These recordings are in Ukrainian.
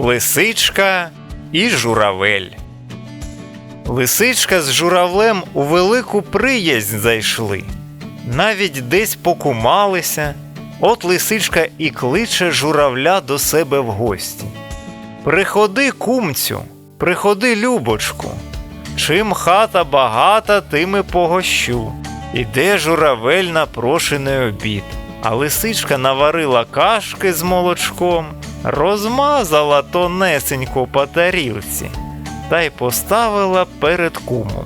Лисичка і журавель. Лисичка з журавлем у велику приязнь зайшли, навіть десь покумалися. От лисичка і кличе журавля до себе в гості. Приходи, кумцю, приходи, любочку. Чим хата багата, тим і погощу. Іде журавель на прошений обід, а лисичка наварила кашки з молочком, розмазала тонесенько по тарілці та й поставила перед кумом.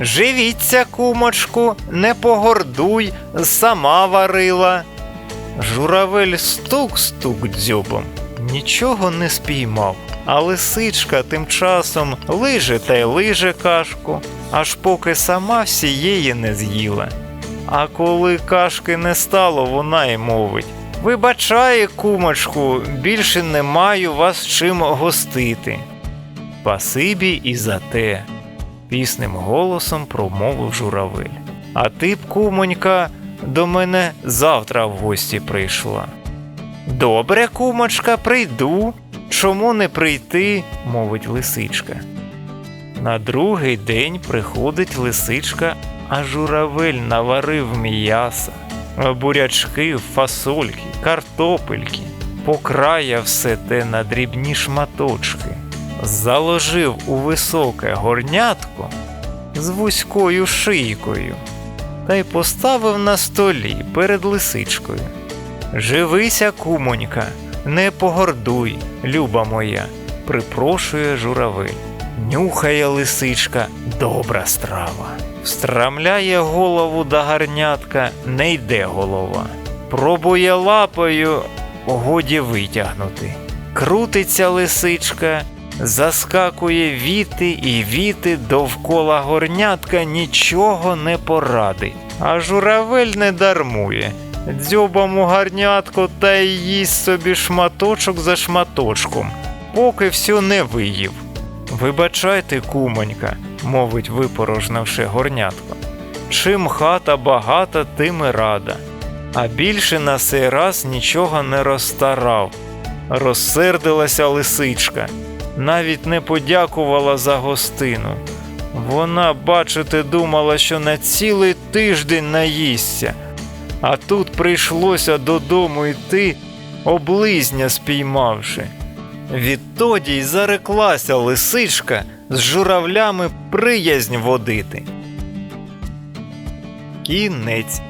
Живіться, кумочку, не погордуй, сама варила. Журавель стук-стук дзьобом, нічого не спіймав, а лисичка тим часом лиже та й лиже кашку, аж поки сама всієї не з'їла. А коли кашки не стало, вона й мовить Вибачає, кумочку, більше не маю вас чим гостити. Пасибі і за те, пісним голосом промовив журавель. А ти б, кумонька, до мене завтра в гості прийшла. Добре, кумочка, прийду. Чому не прийти? мовить лисичка. На другий день приходить лисичка, а журавель наварив м'яса, бурячки, фасольки, картопельки, покрая все те на дрібні шматочки, заложив у високе горнятко з вузькою шийкою та й поставив на столі перед лисичкою. Живися, кумонька, не погордуй, люба моя, припрошує журавель. Нюхає лисичка, добра страва. Встрамляє голову до гарнятка, не йде голова. Пробує лапою, годі витягнути. Крутиться лисичка, заскакує віти і віти довкола горнятка нічого не порадить. А журавель не дармує. Дзьобом у гарнятку та й їсть собі шматочок за шматочком, поки все не виїв. Вибачайте, кумонька, мовить випорожнивши горнятко. Чим хата багата, тим і рада. А більше на сей раз нічого не розстарав. Розсердилася лисичка, навіть не подякувала за гостину. Вона, бачите, думала, що на цілий тиждень наїсться, а тут прийшлося додому йти, облизня спіймавши. Відтоді й зареклася лисичка з журавлями приязнь водити. Кінець